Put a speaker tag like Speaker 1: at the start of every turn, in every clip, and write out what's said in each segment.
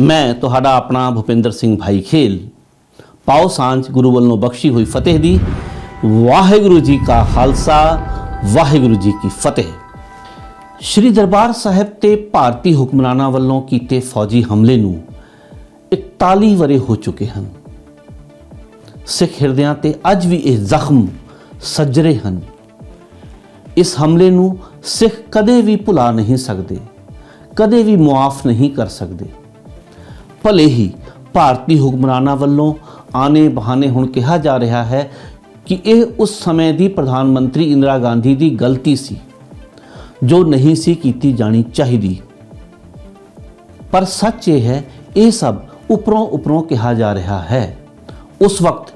Speaker 1: ਮੈਂ ਤੁਹਾਡਾ ਆਪਣਾ ਭੁਪਿੰਦਰ ਸਿੰਘ ਭਾਈ ਖੇਲ। ਪਾਓ ਸਾਂਝ, ਗੁਰੂ ਵੱਲੋਂ ਬਖਸ਼ੀ ਹੋਈ ਫਤਿਹ ਦੀ। ਵਾਹਿਗੁਰੂ ਜੀ ਕਾ ਖਾਲਸਾ, ਵਾਹਿਗੁਰੂ ਜੀ ਕੀ ਫਤਿਹ। ਸ਼੍ਰੀ ਦਰਬਾਰ ਸਾਹਿਬ ਤੇ ਭਾਰਤੀ ਹੁਕਮਰਾਨਾਂ ਵੱਲੋਂ ਕੀਤੇ ਫੌਜੀ ਹਮਲੇ ਨੂੰ 41 ਵਰੇ ਹੋ ਚੁੱਕੇ ਹਨ। ਸਿੱਖ ਹਿਰਦਿਆਂ ਤੇ ਅੱਜ ਵੀ ਇਹ ਜ਼ਖਮ ਸੱਜਰੇ ਹਨ। ਇਸ ਹਮਲੇ ਨੂੰ ਸਿੱਖ ਕਦੇ ਵੀ ਭੁਲਾ ਨਹੀਂ ਸਕਦੇ, ਕਦੇ ਵੀ ਮੁਆਫ ਨਹੀਂ ਕਰ ਸਕਦੇ। ਭਲੇ ਹੀ ਭਾਰਤੀ ਹੁਕਮਰਾਨਾਂ ਵੱਲੋਂ ਆਨੇ ਬਹਾਨੇ ਹੁਣ ਕਿਹਾ ਜਾ ਰਿਹਾ ਹੈ ਕਿ ਇਹ ਉਸ ਸਮੇਂ ਦੀ ਪ੍ਰਧਾਨ ਮੰਤਰੀ ਇੰਦਰਾ ਗਾਂਧੀ ਦੀ ਗਲਤੀ ਸੀ, ਜੋ ਨਹੀਂ ਸੀ ਕੀਤੀ ਜਾਣੀ ਚਾਹੀਦੀ। ਪਰ ਸੱਚ ਇਹ ਹੈ, ਇਹ ਸਭ ਉੱਪਰੋਂ ਉੱਪਰੋਂ ਕਿਹਾ ਜਾ ਰਿਹਾ ਹੈ। ਉਸ ਵਕਤ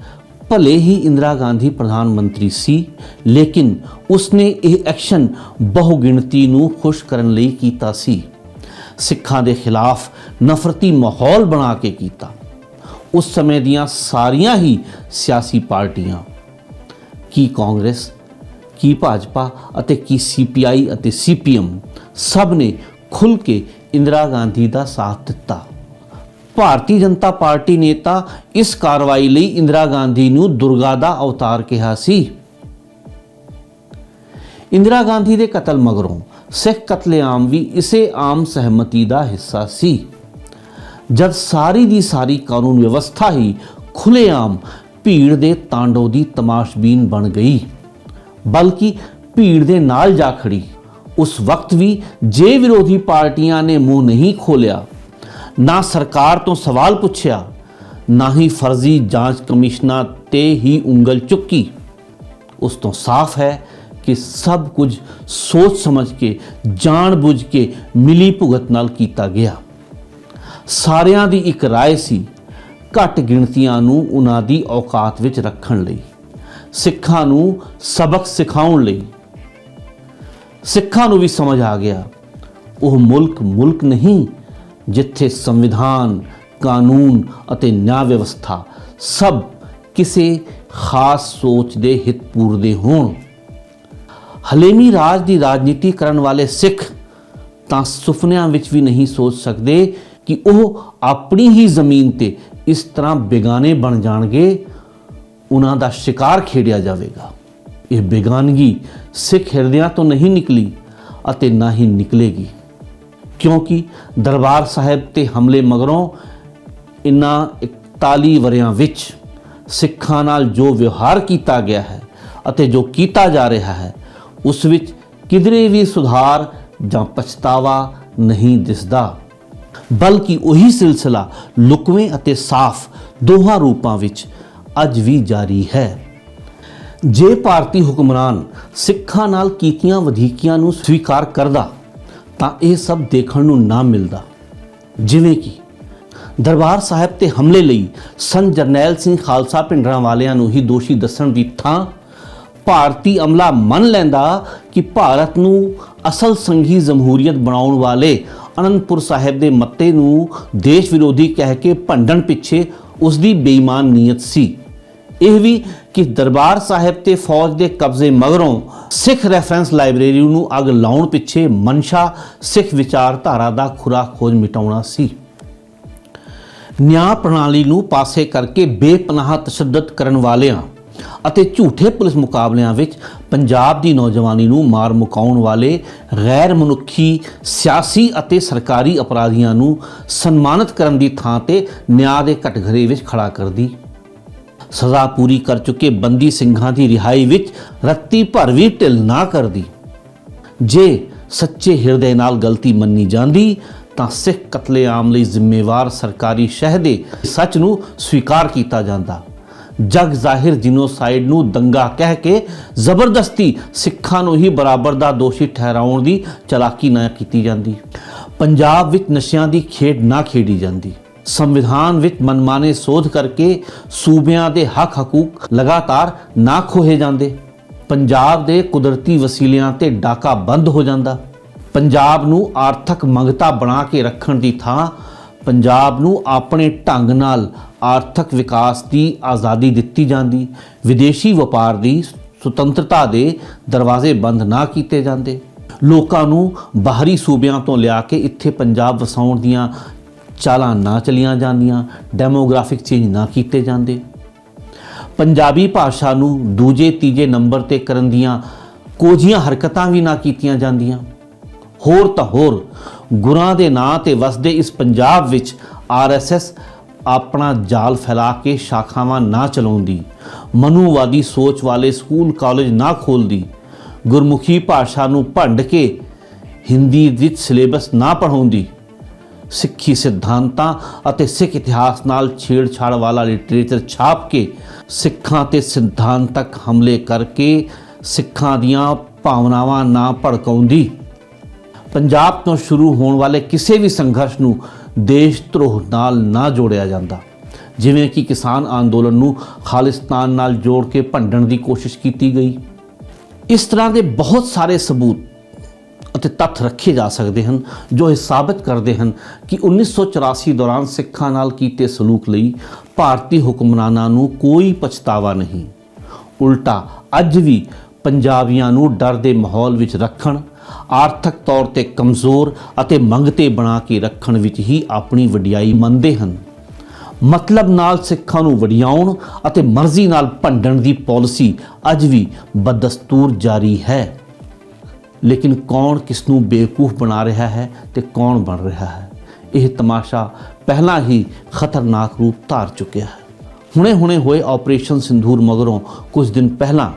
Speaker 1: ਭਲੇ ਹੀ ਇੰਦਰਾ ਗਾਂਧੀ ਪ੍ਰਧਾਨ ਮੰਤਰੀ ਸੀ, ਲੇਕਿਨ ਉਸਨੇ ਇਹ ਐਕਸ਼ਨ ਬਹੁ ਗਿਣਤੀ ਨੂੰ ਖੁਸ਼ ਕਰਨ ਲਈ ਕੀਤਾ ਸੀ। ਸਿੱਖਾਂ ਦੇ ਖਿਲਾਫ ਨਫ਼ਰਤੀ ਮਾਹੌਲ ਬਣਾ ਕੇ ਕੀਤਾ। ਉਸ ਸਮੇਂ ਦੀਆਂ ਸਾਰੀਆਂ ਹੀ ਸਿਆਸੀ ਪਾਰਟੀਆਂ, ਕੀ ਕਾਂਗਰਸ, ਕੀ ਭਾਜਪਾ ਅਤੇ ਕੀ ਸੀਪੀਆਈ ਅਤੇ ਸੀਪੀਐਮ ਸਭ ਨੇ ਖੁੱਲ ਕੇ ਇੰਦਰਾ ਗਾਂਧੀ ਦਾ ਸਾਥ ਦਿੱਤਾ। ਭਾਰਤੀ ਜਨਤਾ ਪਾਰਟੀ ਨੇ ਤਾਂ ਇਸ ਕਾਰਵਾਈ ਲਈ ਇੰਦਰਾ ਗਾਂਧੀ ਨੂੰ ਦੁਰਗਾ ਦਾ ਅਵਤਾਰ ਕਿਹਾ ਸੀ। ਇੰਦਰਾ ਗਾਂਧੀ ਦੇ ਕਤਲ ਮਗਰੋਂ ਸਿੱਖ ਕਤਲੇਆਮ ਵੀ ਇਸੇ ਆਮ ਸਹਿਮਤੀ ਦਾ ਹਿੱਸਾ ਸੀ। ਜਦ ਸਾਰੀ ਦੀ ਸਾਰੀ ਕਾਨੂੰਨ ਵਿਵਸਥਾ ਹੀ ਖੁੱਲੇਆਮ ਭੀੜ ਦੇ ਤਾਂਡੋ ਦੀ ਤਮਾਸ਼ਬੀਨ ਬਣ ਗਈ। ਬਲਕਿ ਭੀੜ ਦੇ ਨਾਲ ਜਾ ਖੜੀ। ਉਸ ਵਕਤ ਵੀ ਜੇ ਵਿਰੋਧੀ ਪਾਰਟੀਆਂ ਨੇ ਮੂੰਹ ਨਹੀਂ ਖੋਲਿਆ ਨਾ ਸਰਕਾਰ ਤੋਂ ਸਵਾਲ ਪੁੱਛਿਆ, ਨਾ ਹੀ ਫਰਜ਼ੀ ਜਾਂਚ ਕਮਿਸ਼ਨਾਂ ਤੇ ਹੀ ਉਂਗਲ ਚੁੱਕੀ। ਉਸ ਤੋਂ ਸਾਫ਼ ਹੈ ਕਿ ਸਭ ਕੁਝ ਸੋਚ ਸਮਝ ਕੇ, ਜਾਣ ਬੁੱਝ ਕੇ ਮਿਲੀ ਭੁਗਤ ਨਾਲ ਕੀਤਾ ਗਿਆ। ਸਾਰਿਆਂ ਦੀ ਇੱਕ رائے ਸੀ ਘੱਟ ਗਿਣਤੀਆਂ ਨੂੰ ਉਹਨਾਂ ਦੀ ਔਕਾਤ ਵਿੱਚ ਰੱਖਣ ਲਈ ਸਿੱਖਾਂ ਨੂੰ ਸਬਕ ਸਿਖਾਉਣ ਲਈ ਸਿੱਖਾਂ ਨੂੰ ਵੀ ਸਮਝ ਆ ਗਿਆ ਉਹ ਮੁਲਕ ਮੁਲਕ ਨਹੀਂ ਜਿੱਥੇ ਸੰਵਿਧਾਨ ਕਾਨੂੰਨ ਅਤੇ ਨਿਆਂ ਵਿਵਸਥਾ ਸਭ ਕਿਸੇ ਖਾਸ ਸੋਚ ਦੇ ਹਿੱਤ ਪੂਰਦੇ ਹੋਣ ਹਲੇਮੀ ਰਾਜ ਦੀ ਰਾਜਨੀਤੀ ਕਰਨ ਵਾਲੇ ਸਿੱਖ ਤਾਂ ਸੁਪਨਿਆਂ ਵਿੱਚ ਵੀ ਨਹੀਂ ਸੋਚ ਸਕਦੇ ਕਿ ਉਹ ਆਪਣੀ ਹੀ ਜ਼ਮੀਨ ਤੇ ਇਸ ਤਰ੍ਹਾਂ ਬੇਗਾਨੇ ਬਣ ਜਾਣਗੇ, ਉਹਨਾਂ ਦਾ ਸ਼ਿਕਾਰ ਖੇਡਿਆ ਜਾਵੇਗਾ। ਇਹ ਬੇਗਾਨਗੀ ਸਿੱਖ ਹਿਰਦਿਆਂ ਤੋਂ ਨਹੀਂ ਨਿਕਲੀ ਅਤੇ ਨਾ ਹੀ ਨਿਕਲੇਗੀ। ਕਿਉਂਕਿ ਦਰਬਾਰ ਸਾਹਿਬ ਤੇ ਹਮਲੇ ਮਗਰੋਂ ਇਨ੍ਹਾਂ 41 ਵਰਿਆਂ ਵਿੱਚ ਸਿੱਖਾਂ ਨਾਲ ਜੋ ਵਿਵਹਾਰ ਕੀਤਾ ਗਿਆ ਹੈ ਅਤੇ ਜੋ ਕੀਤਾ ਜਾ ਰਿਹਾ ਹੈ, ਉਸ ਵਿੱਚ ਕਿਧਰੇ ਵੀ ਸੁਧਾਰ ਜਾਂ ਪਛਤਾਵਾ ਨਹੀਂ ਦਿਸਦਾ। ਬਲਕਿ ਉਹੀ ਸਿਲਸਿਲਾ ਲੁਕਵੇਂ ਅਤੇ ਸਾਫ਼ ਦੋਹਾਂ ਰੂਪਾਂ ਵਿੱਚ ਅੱਜ ਵੀ ਜਾਰੀ ਹੈ। ਜੇ ਭਾਰਤੀ ਹੁਕਮਰਾਨ ਸਿੱਖਾਂ ਨਾਲ ਕੀਤੀਆਂ ਵਧੀਕੀਆਂ ਨੂੰ ਸਵੀਕਾਰ ਕਰਦਾ, ਤਾਂ ਇਹ ਸਭ ਦੇਖਣ ਨੂੰ ਨਾ ਮਿਲਦਾ। ਜਿਵੇਂ ਕਿ ਦਰਬਾਰ ਸਾਹਿਬ ਤੇ ਹਮਲੇ ਲਈ ਸੰਤ ਜਰਨੈਲ ਸਿੰਘ ਖਾਲਸਾ ਪਿੰਡਰਾਂ ਵਾਲਿਆਂ ਨੂੰ ਹੀ ਦੋਸ਼ੀ ਦੱਸਣ ਦੀ ਥਾਂ, ਭਾਰਤੀ ਅਮਲਾ ਮੰਨ ਲੈਂਦਾ ਕਿ ਭਾਰਤ ਨੂੰ ਅਸਲ ਸੰਘੀ ਜਮਹੂਰੀਅਤ ਬਣਾਉਣ ਵਾਲੇ ਅਨੰਦਪੁਰ ਸਾਹਿਬ ਦੇ ਮੱਤੇ ਨੂੰ ਦੇਸ਼ ਵਿਰੋਧੀ ਕਹਿ ਕੇ ਭੰਡਣ ਪਿੱਛੇ ਉਸ ਦੀ ਬੇਈਮਾਨ ਨੀਅਤ ਸੀ। ਇਹ ਵੀ ਕਿ ਦਰਬਾਰ ਸਾਹਿਬ ਤੇ ਫੌਜ ਦੇ ਕਬਜ਼ੇ ਮਗਰੋਂ ਸਿੱਖ ਰੈਫਰੈਂਸ ਲਾਇਬ੍ਰੇਰੀ ਨੂੰ ਅੱਗ ਲਾਉਣ ਪਿੱਛੇ ਮਨਸ਼ਾ ਸਿੱਖ ਵਿਚਾਰਧਾਰਾ ਦਾ ਖੁਰਾ ਖੋਜ ਮਿਟਾਉਣਾ ਸੀ। ਨਿਆਂ ਪ੍ਰਣਾਲੀ ਨੂੰ ਪਾਸੇ ਕਰਕੇ ਬੇਪਨਾਹ ਤਸ਼ੱਦਦ ਕਰਨ ਵਾਲਿਆਂ ਅਤੇ ਝੂਠੇ ਪੁਲਿਸ ਮੁਕਾਬਲਿਆਂ ਵਿੱਚ ਪੰਜਾਬ ਦੀ ਨੌਜਵਾਨੀ ਨੂੰ ਮਾਰ ਮੁਕਾਉਣ ਵਾਲੇ ਗੈਰ ਮਨੁੱਖੀ, ਸਿਆਸੀ ਅਤੇ ਸਰਕਾਰੀ ਅਪਰਾਧੀਆਂ ਨੂੰ ਸਨਮਾਨਿਤ ਕਰਨ ਦੀ ਥਾਂ ਤੇ ਨਿਆਂ ਦੇ ਘਟਘਰੇ ਵਿੱਚ ਖੜਾ ਕਰਦੀ। ਸਜ਼ਾ ਪੂਰੀ ਕਰ ਚੁੱਕੇ ਬੰਦੀ ਸਿੰਘਾਂ ਦੀ ਰਿਹਾਈ ਵਿੱਚ ਰੱਤੀ ਭਰ ਵੀ ਢਿੱਲ ਨਾ ਕਰਦੀ। ਜੇ ਸੱਚੇ ਹਿਰਦੇ ਨਾਲ ਗਲਤੀ ਮੰਨੀ ਜਾਂਦੀ, ਤਾਂ ਸਿੱਖ ਕਤਲੇਆਮ ਲਈ ਜ਼ਿੰਮੇਵਾਰ ਸਰਕਾਰੀ ਸ਼ਹਿ ਦੇ ਸੱਚ ਨੂੰ ਸਵੀਕਾਰ ਕੀਤਾ ਜਾਂਦਾ। ਜਗ ਜ਼ਾਹਿਰ ਜਿਨੋਸਾਈਡ ਨੂੰ ਦੰਗਾ ਕਹਿ ਕੇ ਜ਼ਬਰਦਸਤੀ ਸਿੱਖਾਂ ਨੂੰ ਹੀ ਬਰਾਬਰ ਦਾ ਦੋਸ਼ੀ ਠਹਿਰਾਉਣ ਦੀ ਚਲਾਕੀ ਨਾ ਕੀਤੀ ਜਾਂਦੀ। ਪੰਜਾਬ ਵਿੱਚ ਨਸ਼ਿਆਂ ਦੀ ਖੇਡ ਨਾ ਖੇਡੀ ਜਾਂਦੀ। ਸੰਵਿਧਾਨ ਵਿੱਚ ਮਨਮਾਨੇ ਸੋਧ ਕਰਕੇ ਸੂਬਿਆਂ ਦੇ ਹੱਕ ਹਕੂਕ ਲਗਾਤਾਰ ਨਾ ਖੋਹੇ ਜਾਂਦੇ। ਪੰਜਾਬ ਦੇ ਕੁਦਰਤੀ ਵਸੀਲਿਆਂ ਤੇ ਡਾਕਾ ਬੰਦ ਹੋ ਜਾਂਦਾ। ਪੰਜਾਬ ਨੂੰ ਆਰਥਿਕ ਮੰਗਤਾ ਬਣਾ ਕੇ ਰੱਖਣ ਦੀ ਥਾਂ ਪੰਜਾਬ ਨੂੰ ਆਪਣੇ ਢੰਗ ਨਾਲ ਆਰਥਿਕ ਵਿਕਾਸ ਦੀ ਆਜ਼ਾਦੀ ਦਿੱਤੀ ਜਾਂਦੀ, ਵਿਦੇਸ਼ੀ ਵਪਾਰ ਦੀ ਸੁਤੰਤਰਤਾ ਦੇ ਦਰਵਾਜ਼ੇ ਬੰਦ ਨਾ ਕੀਤੇ ਜਾਂਦੇ। ਲੋਕਾਂ ਨੂੰ ਬਾਹਰੀ ਸੂਬਿਆਂ ਤੋਂ ਲਿਆ ਕੇ ਇੱਥੇ ਪੰਜਾਬ ਵਸਾਉਣ ਦੀਆਂ ਚਾਲਾਂ ਨਾ ਚਲੀਆਂ ਜਾਂਦੀਆਂ ਡੈਮੋਗ੍ਰਾਫਿਕ ਚੇਂਜ ਨਾ ਕੀਤੇ ਜਾਂਦੇ। ਪੰਜਾਬੀ ਭਾਸ਼ਾ ਨੂੰ ਦੂਜੇ, ਤੀਜੇ ਨੰਬਰ ਤੇ ਕਰਨ ਦੀਆਂ ਕੋਝੀਆਂ ਹਰਕਤਾਂ ਵੀ ਨਾ ਕੀਤੀਆਂ ਜਾਂਦੀਆਂ। ਹੋਰ ਤਾਂ ਹੋਰ, ਗੁਰਾਂ ਦੇ ਨਾਂ ਤੇ ਵਸਦੇ ਇਸ ਪੰਜਾਬ ਵਿੱਚ ਆਰਐਸਐਸ ਆਪਣਾ ਜਾਲ ਫੈਲਾ ਕੇ ਸ਼ਾਖਾਵਾਂ ਨਾ ਚਲਾਉਂਦੀ, ਮਨੂਵਾਦੀ ਸੋਚ ਵਾਲੇ ਸਕੂਲ ਕਾਲਜ ਨਾ ਖੋਲਦੀ ਗੁਰਮੁਖੀ ਭਾਸ਼ਾ ਨੂੰ ਭੰਡ ਕੇ ਹਿੰਦੀ ਵਿੱਚ ਸਿਲੇਬਸ ਨਾ ਪੜ੍ਹਾਉਂਦੀ, ਸਿੱਖੀ ਸਿਧਾਂਤਾਂ ਅਤੇ ਸਿੱਖ ਇਤਿਹਾਸ ਨਾਲ ਛੇੜਛਾੜ ਵਾਲਾ ਲਿਟਰੇਚਰ ਛਾਪ ਕੇ ਸਿੱਖਾਂ ਤੇ ਸਿਧਾਂਤਕ ਹਮਲੇ ਕਰਕੇ ਸਿੱਖਾਂ ਦੀਆਂ ਭਾਵਨਾਵਾਂ ਨਾ ਭੜਕਾਉਂਦੀ। ਪੰਜਾਬ ਤੋਂ ਸ਼ੁਰੂ ਹੋਣ ਵਾਲੇ ਕਿਸੇ ਵੀ ਸੰਘਰਸ਼ ਨੂੰ ਦੇਸ਼ ਧਰੋਹ ਨਾਲ ਨਾ ਜੋੜਿਆ ਜਾਂਦਾ। ਜਿਵੇਂ ਕਿ ਕਿਸਾਨ ਅੰਦੋਲਨ ਨੂੰ ਖਾਲਿਸਤਾਨ ਨਾਲ ਜੋੜ ਕੇ ਭੰਡਣ ਦੀ ਕੋਸ਼ਿਸ਼ ਕੀਤੀ ਗਈ। ਇਸ ਤਰ੍ਹਾਂ ਦੇ ਬਹੁਤ ਸਾਰੇ ਸਬੂਤ ਅਤੇ ਤੱਥ ਰੱਖੇ ਜਾ ਸਕਦੇ ਹਨ, ਜੋ ਇਹ ਸਾਬਤ ਕਰਦੇ ਹਨ ਕਿ 1984 ਦੌਰਾਨ ਸਿੱਖਾਂ ਨਾਲ ਕੀਤੇ ਸਲੂਕ ਲਈ ਭਾਰਤੀ ਹੁਕਮਰਾਨਾਂ ਨੂੰ ਕੋਈ ਪਛਤਾਵਾ ਨਹੀਂ। ਉਲਟਾ, ਅੱਜ ਵੀ ਪੰਜਾਬੀਆਂ ਨੂੰ ਡਰ ਦੇ ਮਾਹੌਲ ਵਿੱਚ ਰੱਖਣ ਆਰਥਿਕ ਤੌਰ ਤੇ ਕਮਜ਼ੋਰ ਅਤੇ ਮੰਗਤੇ ਬਣਾ ਕੇ ਰੱਖਣ ਵਿੱਚ ਹੀ ਆਪਣੀ ਵਡਿਆਈ ਮੰਨਦੇ ਹਨ। ਮਤਲਬ ਨਾਲ ਸਿੱਖਾਂ ਨੂੰ ਵਡਿਆਉਣ ਅਤੇ ਮਰਜ਼ੀ ਨਾਲ ਭੰਡਣ ਦੀ ਪਾਲਿਸੀ ਅੱਜ ਵੀ ਬਦਸਤੂਰ ਜਾਰੀ ਹੈ। ਲੇਕਿਨ ਕੌਣ ਕਿਸ ਨੂੰ ਬੇਵਕੂਫ ਬਣਾ ਰਿਹਾ ਹੈ ਤੇ ਕੌਣ ਬਣ ਰਿਹਾ ਹੈ? ਇਹ ਤਮਾਸ਼ਾ ਪਹਿਲਾਂ ਹੀ ਖਤਰਨਾਕ ਰੂਪ ਧਾਰ ਚੁੱਕਿਆ ਹੈ। ਹੁਣੇ-ਹੁਣੇ ਹੋਏ ਆਪਰੇਸ਼ਨ ਸਿੰਧੂਰ ਮਗਰੋਂ ਕੁਝ ਦਿਨ ਪਹਿਲਾਂ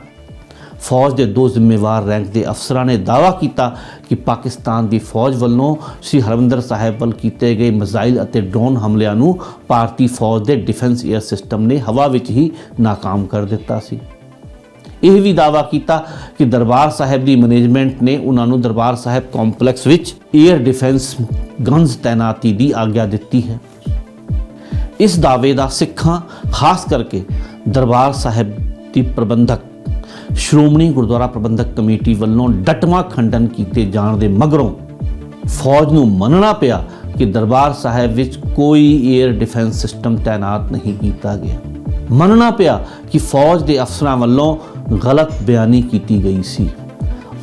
Speaker 1: ਫੌਜ ਦੇ ਦੋ ਜ਼ਿੰਮੇਵਾਰ ਰੈਂਕ ਦੇ ਅਫਸਰਾਂ ਨੇ ਦਾਅਵਾ ਕੀਤਾ ਕਿ ਪਾਕਿਸਤਾਨ ਦੀ ਫੌਜ ਵੱਲੋਂ ਸ੍ਰੀ ਹਰਮੰਦਰ ਸਾਹਿਬ ਵੱਲ ਕੀਤੇ ਗਏ ਮਿਜ਼ਾਈਲ ਅਤੇ ਡਰੋਨ ਹਮਲਿਆਂ ਨੂੰ ਭਾਰਤੀ ਫੌਜ ਦੇ ਡਿਫੈਂਸ 에ਅਰ ਸਿਸਟਮ ਨੇ ਹਵਾ ਵਿੱਚ ਹੀ ناکਾਮ ਕਰ ਦਿੱਤਾ ਸੀ। ਇਹ ਵੀ ਦਾਵਾ ਕੀਤਾ ਕਿ ਦਰਬਾਰ ਸਾਹਿਬ ਦੀ ਮੈਨੇਜਮੈਂਟ ਨੇ ਉਹਨਾਂ ਨੂੰ ਦਰਬਾਰ ਸਾਹਿਬ ਕੰਪਲੈਕਸ ਵਿੱਚ 에ਅਰ ਡਿਫੈਂਸ ਗਨਸ ਤਾਇਨਾਤੀ ਦੀ ਆਗਿਆ ਦਿੱਤੀ ਹੈ। ਇਸ ਦਾਅਵੇ ਦਾ ਸਿੱਖਾਂ, ਖਾਸ ਕਰਕੇ ਦਰਬਾਰ ਸਾਹਿਬ ਦੀ ਪ੍ਰਬੰਧਕ ਸ਼੍ਰੋਮਣੀ ਗੁਰਦੁਆਰਾ ਪ੍ਰਬੰਧਕ ਕਮੇਟੀ ਵੱਲੋਂ ਡਟਵਾਂ ਖੰਡਨ ਕੀਤੇ ਜਾਣ ਦੇ ਮਗਰੋਂ ਫੌਜ ਨੂੰ ਮੰਨਣਾ ਪਿਆ ਕਿ ਦਰਬਾਰ ਸਾਹਿਬ ਵਿੱਚ ਕੋਈ 에ਅਰ ਡਿਫੈਂਸ ਸਿਸਟਮ ਤਾਇਨਾਤ ਨਹੀਂ ਕੀਤਾ ਗਿਆ। ਮੰਨਣਾ ਪਿਆ ਕਿ ਫੌਜ ਦੇ ਅਫਸਰਾਂ ਵੱਲੋਂ ਗਲਤ ਬਿਆਨੀ ਕੀਤੀ ਗਈ ਸੀ।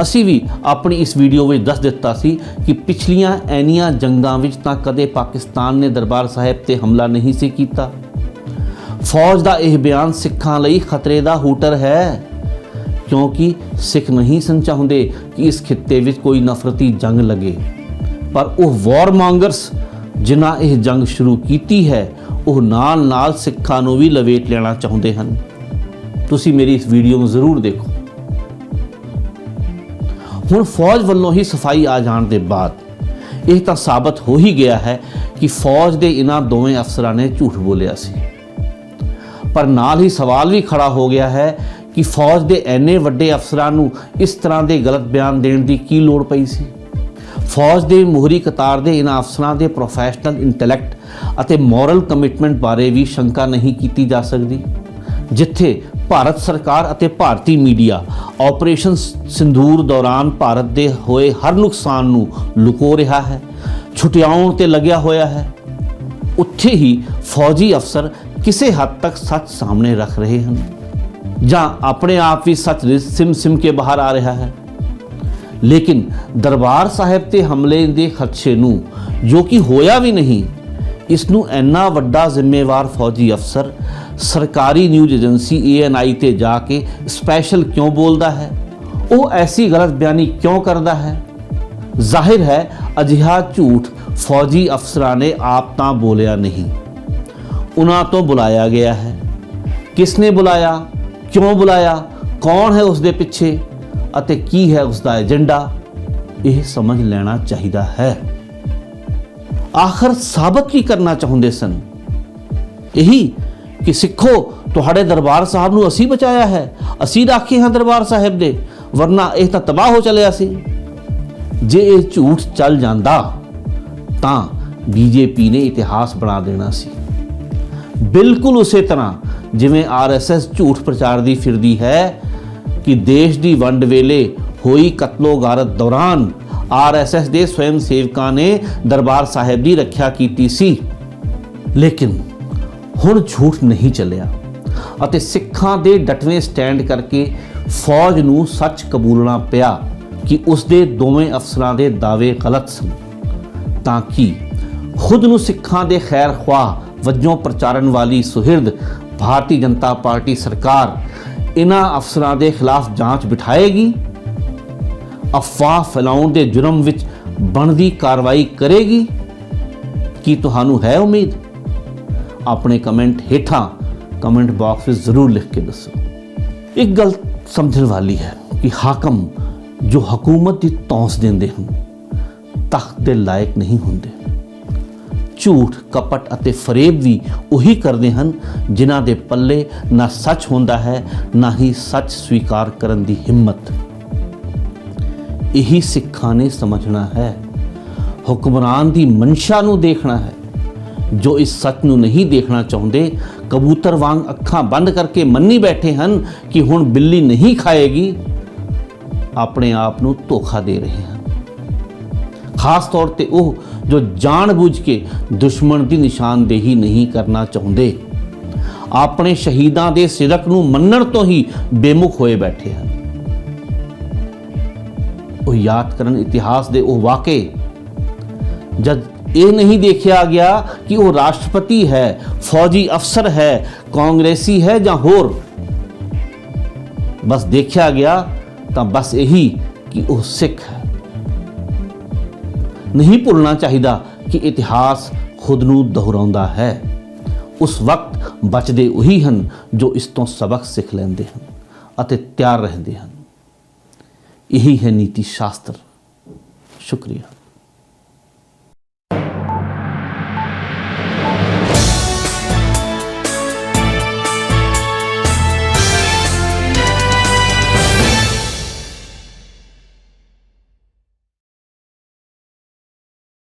Speaker 1: ਅਸੀਂ ਵੀ ਆਪਣੀ ਇਸ ਵੀਡੀਓ ਵਿੱਚ ਦੱਸ ਦਿੱਤਾ ਸੀ ਕਿ ਪਿਛਲੀਆਂ ਐਨੀਆਂ ਜੰਗਾਂ ਵਿੱਚ ਤਾਂ ਕਦੇ ਪਾਕਿਸਤਾਨ ਨੇ ਦਰਬਾਰ ਸਾਹਿਬ ਤੇ ਹਮਲਾ ਨਹੀਂ ਸੀ ਕੀਤਾ। ਫੌਜ ਦਾ ਇਹ ਬਿਆਨ ਸਿੱਖਾਂ ਲਈ ਖਤਰੇ ਦਾ ਹੂਟਰ ਹੈ। ਕਿਉਂਕਿ ਸਿੱਖ ਨਹੀਂ ਸਨ ਚਾਹੁੰਦੇ ਕਿ ਇਸ ਖਿੱਤੇ ਵਿੱਚ ਕੋਈ ਨਫ਼ਰਤੀ ਜੰਗ ਲੱਗੇ। ਪਰ ਉਹ ਵਾਰ ਮੰਗਰਸ, ਜਿਨ੍ਹਾਂ ਇਹ ਜੰਗ ਸ਼ੁਰੂ ਕੀਤੀ ਹੈ, ਉਹ ਨਾਲ-ਨਾਲ ਸਿੱਖਾਂ ਨੂੰ ਵੀ ਲਵੇਟ ਲੈਣਾ ਚਾਹੁੰਦੇ ਹਨ। ਤੁਸੀਂ ਮੇਰੀ ਇਸ ਵੀਡੀਓ ਨੂੰ ਜ਼ਰੂਰ ਦੇਖੋ। ਹੁਣ ਫੌਜ ਵੱਲੋਂ ਹੀ ਸਫ਼ਾਈ ਆ ਜਾਣ ਦੇ ਬਾਅਦ, ਇਹ ਤਾਂ ਸਾਬਤ ਹੋ ਹੀ ਗਿਆ ਹੈ ਕਿ ਫੌਜ ਦੇ ਇਹਨਾਂ ਦੋਵੇਂ ਅਫਸਰਾਂ ਨੇ ਝੂਠ ਬੋਲਿਆ ਸੀ। ਪਰ ਨਾਲ ਹੀ ਸਵਾਲ ਵੀ ਖੜਾ ਹੋ ਗਿਆ ਹੈ ਕਿ ਫੌਜ ਦੇ ਐਨੇ ਵੱਡੇ ਅਫਸਰਾਂ ਨੂੰ ਇਸ ਤਰ੍ਹਾਂ ਦੇ ਗਲਤ ਬਿਆਨ ਦੇਣ ਦੀ ਕੀ ਲੋੜ ਪਈ ਸੀ? ਫੌਜ ਦੇ ਮੋਹਰੀ ਕਤਾਰ ਦੇ ਇਹਨਾਂ ਅਫਸਰਾਂ ਦੇ ਪ੍ਰੋਫੈਸ਼ਨਲ ਇੰਟੈਲੈਕਟ ਅਤੇ ਮੋਰਲ ਕਮਿਟਮੈਂਟ ਬਾਰੇ ਵੀ ਸ਼ੰਕਾ ਨਹੀਂ ਕੀਤੀ ਜਾ ਸਕਦੀ। ਜਿੱਥੇ ਭਾਰਤ ਸਰਕਾਰ ਅਤੇ ਭਾਰਤੀ ਮੀਡੀਆ ਆਪਰੇਸ਼ਨ ਸਿੰਧੂਰ ਦੌਰਾਨ ਭਾਰਤ ਦੇ ਹੋਏ ਹਰ ਨੁਕਸਾਨ ਨੂੰ ਲੁਕੋ ਰਿਹਾ ਹੈ, ਛੁਟਿਆਉਣ ਤੇ ਲੱਗਿਆ ਹੋਇਆ ਹੈ। ਉੱਥੇ ਹੀ ਫੌਜੀ ਅਫਸਰ ਕਿਸੇ ਹੱਦ ਤੱਕ ਸੱਚ ਸਾਹਮਣੇ ਰੱਖ ਰਹੇ ਹਨ। ਜਾਂ ਆਪਣੇ ਆਪ ਵੀ ਸੱਚ ਸਿਮ ਸਿਮ ਕੇ ਬਾਹਰ ਆ ਰਿਹਾ ਹੈ। ਲੇਕਿਨ ਦਰਬਾਰ ਸਾਹਿਬ ਤੇ ਹਮਲੇ ਦੇ ਖਦਸ਼ੇ ਨੂੰ ਜੋ ਕਿ ਹੋਇਆ ਵੀ ਨਹੀਂ ਇਸ ਨੂੰ ਇੰਨਾ ਵੱਡਾ ਜ਼ਿੰਮੇਵਾਰ ਫੌਜੀ ਅਫਸਰ, ਸਰਕਾਰੀ ਨਿਊਜ਼ ਏਜੰਸੀ ਏਐਨਆਈ ਤੇ ਜਾ ਕੇ ਸਪੈਸ਼ਲ ਕਿਉਂ ਬੋਲਦਾ ਹੈ? ਉਹ ਐਸੀ ਗਲਤ ਬਿਆਨੀ ਕਿਉਂ ਕਰਦਾ ਹੈ? ਜ਼ਾਹਿਰ ਹੈ, ਅਜਿਹਾ ਝੂਠ ਫੌਜੀ ਅਫਸਰਾਂ ਨੇ ਆਪ ਤਾਂ ਬੋਲਿਆ ਨਹੀਂ। ਉਹਨਾਂ ਤੋਂ ਬੁਲਾਇਆ ਗਿਆ ਹੈ। ਕਿਸ ਨੇ ਬੁਲਾਇਆ? ਕਿਉਂ ਬੁਲਾਇਆ? ਕੌਣ ਹੈ ਉਸ ਦੇ ਪਿੱਛੇ? ਅਤੇ ਕੀ ਹੈ ਉਸ ਦਾ ਏਜੰਡਾ? ਇਹ ਸਮਝ ਲੈਣਾ ਚਾਹੀਦਾ ਹੈ। ਆਖਰ ਸਾਬਤ ਕੀ ਕਰਨਾ ਚਾਹੁੰਦੇ ਸਨ? ਇਹੀ ਕਿ ਸਿੱਖੋ, ਤੁਹਾਡੇ ਦਰਬਾਰ ਸਾਹਿਬ ਨੂੰ ਅਸੀਂ ਬਚਾਇਆ ਹੈ। ਅਸੀਂ ਰਾਖੇ ਹਾਂ ਦਰਬਾਰ ਸਾਹਿਬ ਦੇ, ਵਰਨਾ ਇਹ ਤਾਂ ਤਬਾਹ ਹੋ ਚਲਿਆ ਸੀ। ਜੇ ਇਹ ਝੂਠ ਚੱਲ ਜਾਂਦਾ, ਤਾਂ ਬੀਜੇਪੀ ਨੇ ਇਤਿਹਾਸ ਬਣਾ ਦੇਣਾ ਸੀ। ਬਿਲਕੁਲ ਉਸੇ ਤਰ੍ਹਾਂ ਜਿਵੇਂ ਆਰਐਸਐਸ ਝੂਠ ਪ੍ਰਚਾਰਦੀ ਫਿਰਦੀ ਹੈ ਕਿ ਦੇਸ਼ ਦੀ ਵੰਡ ਵੇਲੇ ਹੋਈ ਕਤਲੋਗਾਰਤ ਦੌਰਾਨ ਆਰਐਸਐਸ ਦੇ ਸਵੈਮ ਸੇਵਕਾਂ ਨੇ ਦਰਬਾਰ ਸਾਹਿਬ ਦੀ ਰੱਖਿਆ ਕੀਤੀ ਸੀ। ਲੇਕਿਨ ਹੁਣ ਝੂਠ ਨਹੀਂ ਚੱਲਿਆ ਅਤੇ ਸਿੱਖਾਂ ਦੇ ਡਟਵੇਂ ਸਟੈਂਡ ਕਰਕੇ ਫੌਜ ਨੂੰ ਸੱਚ ਕਬੂਲਣਾ ਪਿਆ ਕਿ ਉਸ ਦੇ ਦੋਵੇਂ ਅਫਸਰਾਂ ਦੇ ਦਾਅਵੇ ਗਲਤ ਸਨ। ਤਾਂ ਕਿ ਖੁਦ ਨੂੰ ਸਿੱਖਾਂ ਦੇ ਖੈਰ ਖਵਾਹ ਵਜੋਂ ਪ੍ਰਚਾਰਨ ਵਾਲੀ ਸੁਹਿਰਦ ਭਾਰਤੀ ਜਨਤਾ ਪਾਰਟੀ ਸਰਕਾਰ ਇਹਨਾਂ ਅਫਸਰਾਂ ਦੇ ਖਿਲਾਫ ਜਾਂਚ ਬਿਠਾਏਗੀ, ਅਫਵਾਹ ਫੈਲਾਉਣ ਦੇ ਜੁਰਮ ਵਿੱਚ ਬਣਦੀ ਕਾਰਵਾਈ ਕਰੇਗੀ। ਕੀ ਤੁਹਾਨੂੰ ਹੈ ਉਮੀਦ? ਆਪਣੇ ਕਮੈਂਟ ਹੇਠਾਂ ਕਮੈਂਟ ਬਾਕਸ ਵਿੱਚ ਜ਼ਰੂਰ ਲਿਖ ਕੇ ਦੱਸੋ। ਇੱਕ ਗੱਲ ਸਮਝਣ ਵਾਲੀ ਹੈ ਕਿ ਹਾਕਮ ਜੋ ਹਕੂਮਤ ਦੀ ਤੌਂਸ ਦਿੰਦੇ ਹਨ, ਤਖਤ ਦੇ ਲਾਇਕ ਨਹੀਂ ਹੁੰਦੇ। ਝੂਠ, ਕਪਟ ਅਤੇ ਫਰੇਬ ਵੀ ਉਹੀ ਕਰਦੇ ਹਨ, ਜਿਨ੍ਹਾਂ ਦੇ ਪੱਲੇ ਨਾ ਸੱਚ ਹੁੰਦਾ ਹੈ, ਨਾ ਹੀ ਸੱਚ ਸਵੀਕਾਰ ਕਰਨ ਦੀ ਹਿੰਮਤ। ਇਹੀ ਸਿੱਖਾਂ ਨੇ ਸਮਝਣਾ ਹੈ। ਹੁਕਮਰਾਨ ਦੀ ਮਨਸ਼ਾ ਨੂੰ ਦੇਖਣਾ ਹੈ। ਜੋ ਇਸ ਸੱਚ ਨੂੰ ਨਹੀਂ ਦੇਖਣਾ ਚਾਹੁੰਦੇ, ਕਬੂਤਰ ਵਾਂਗ ਅੱਖਾਂ ਬੰਦ ਕਰਕੇ ਮੰਨੀ ਬੈਠੇ ਹਨ ਕਿ ਹੁਣ ਬਿੱਲੀ ਨਹੀਂ ਖਾਏਗੀ, ਆਪਣੇ ਆਪ ਨੂੰ ਧੋਖਾ ਦੇ ਰਹੇ ਹਨ। ਖਾਸ ਤੌਰ ਤੇ ਉਹ ਜੋ ਜਾਣਬੁੱਝ ਕੇ ਦੁਸ਼ਮਣ ਦੀ ਨਿਸ਼ਾਨਦੇਹੀ ਨਹੀਂ ਕਰਨਾ ਚਾਹੁੰਦੇ। ਆਪਣੇ ਸ਼ਹੀਦਾਂ ਦੇ ਸਿਦਕ ਨੂੰ ਮੰਨਣ ਤੋਂ ਹੀ ਬੇਮੁਖ ਹੋਏ ਬੈਠੇ ਹਨ। ਉਹ ਯਾਦ ਕਰਨ ਇਤਿਹਾਸ ਦੇ ਉਹ ਵਾਕੇ ਜਦ ਇਹ ਨਹੀਂ ਦੇਖਿਆ ਗਿਆ ਕਿ ਉਹ ਰਾਸ਼ਟਰਪਤੀ ਹੈ, ਫੌਜੀ ਅਫਸਰ ਹੈ, ਕਾਂਗਰਸੀ ਹੈ ਜਾਂ ਹੋਰ। ਬਸ ਦੇਖਿਆ ਗਿਆ ਤਾਂ ਬਸ ਇਹੀ ਕਿ ਉਹ ਸਿੱਖ ਹੈ। ਨਹੀਂ ਭੁੱਲਣਾ ਚਾਹੀਦਾ ਕਿ ਇਤਿਹਾਸ ਖੁਦ ਨੂੰ ਦੁਹਰਾਉਂਦਾ ਹੈ। ਉਸ ਵਕਤ ਬਚਦੇ ਉਹੀ ਹਨ ਜੋ ਇਸ ਤੋਂ ਸਬਕ ਸਿੱਖ ਲੈਂਦੇ ਹਨ ਅਤੇ ਤਿਆਰ ਰਹਿੰਦੇ ਹਨ। ਇਹੀ ਹੈ ਨੀਤੀ ਸ਼ਾਸਤਰ। ਸ਼ੁਕਰੀਆ।